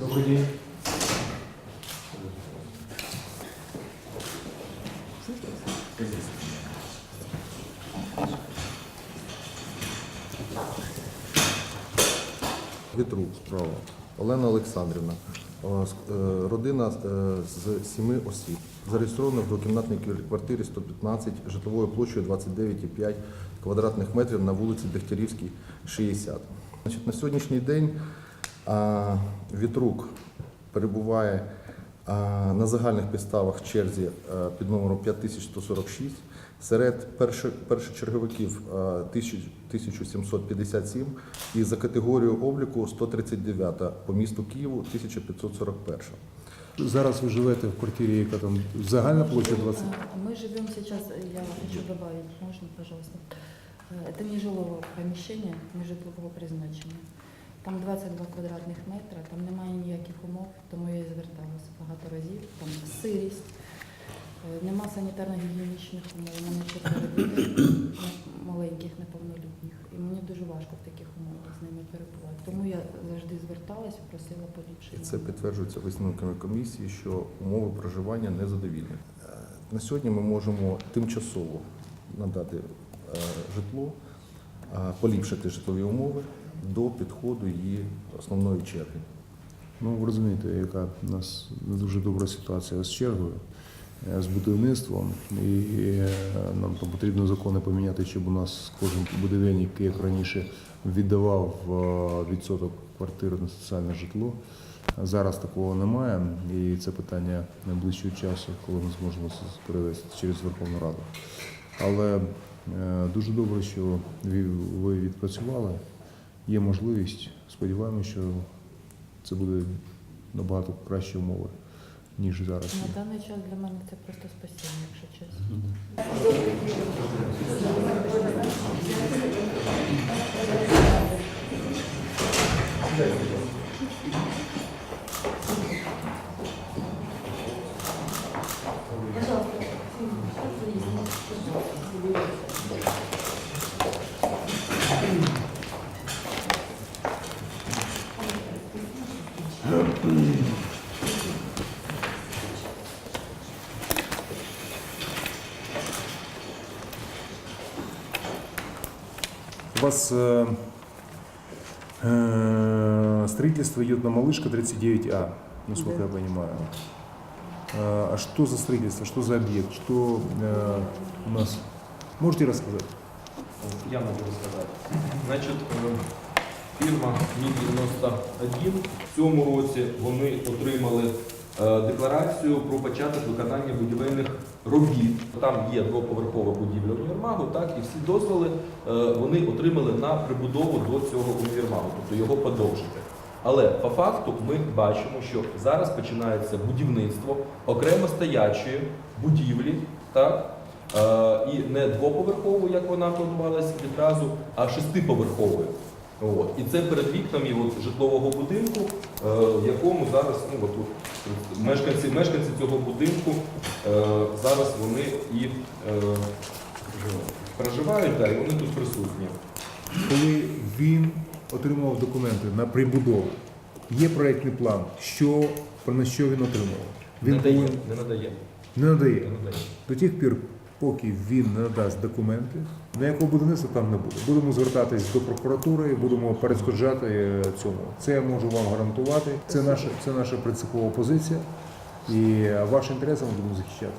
Добрый день. Вітрук справа. Олена Олександрівна. Е, е, Родина е, з сіми осіб. Зареєстрована в двокімнатній квартирі 115 житловою площею 29,5 квадратних метрів на вулиці Дегтярівській, 60. Значить, на сьогоднішній день Вітрук перебуває а, на загальних підставах в черзі а, під номером 5146. Серед перших, першочерговиків а, 1000 1757 і за категорією обліку 139 по місту Києву 1541. Зараз ви живете в квартирі, яка там загальна площа 20. А, Мы живем сейчас, э, я хочу добавить, можно, пожалуйста. Э, Это не жилого поміщення, не житлового призначення. Там 22 квадратних метра, там немає ніяких умов, тому я і зверталася багато разів. Там сирість, е, нема санітарно-гігієнічних умов, у мене чотири дітей маленьких, неповнолітніх. І мені дуже важко в таких умовах з ними перебувати. Тому я завжди зверталася, просила поліпшення. це підтверджується висновками комісії, що умови проживання незадовільні. Е, На сьогодні ми можемо тимчасово надати е, житло, поліпшити житлові умови до підходу її основної черги. Ну, ви розумієте, яка у нас не дуже добра ситуація з чергою, е, з будівництвом, і е, нам там потрібно закони поміняти, щоб у нас кожен будівельник, як раніше, віддавав е, відсоток квартири на соціальне житло. Зараз такого немає, і це питання найближчого часу, коли ми зможемо це перевести через Верховну Раду. Але дуже добре, що ви відпрацювали. Є можливість. Сподіваємося, що це буде набагато кращі умови, ніж зараз. На даний час для мене це просто спасіння, якщо чесно. У вас э, э, строительство идет на Малышка 39А, насколько Да. я понимаю. Э, А что за строительство, что за объект, что э, у нас? Можете рассказать? Я можу розказати. Значить, е, фірма Мі-91 в цьому році вони отримали е, декларацію про початок виконання будівельних робіт. Там є двоповерхова будівля універмагу, так, і всі дозволи е, вони отримали на прибудову до цього універмагу, тобто його подовжити. Але по факту ми бачимо, що зараз починається будівництво окремо стоячої будівлі, так, Е, і не двоповерховою, як вона планувалася відразу, а шестиповерховою. От. І це перед вікнами от, житлового будинку, е, в якому зараз ну, от, тут, мешканці, мешканці цього будинку е, зараз вони і е, проживають, да, і вони тут присутні. Коли він отримував документи на прибудову, є проєктний план, що, на що він отримував. Він не, дає, повинен- не надає. не надає. Не надає. До тих пір, поки він не надасть документи, ніякого будівництва там не буде. Будемо звертатись до прокуратури, будемо перешкоджати е, цьому. Це я можу вам гарантувати. Це наша, це наша принципова позиція. І ваші інтереси ми будемо захищати.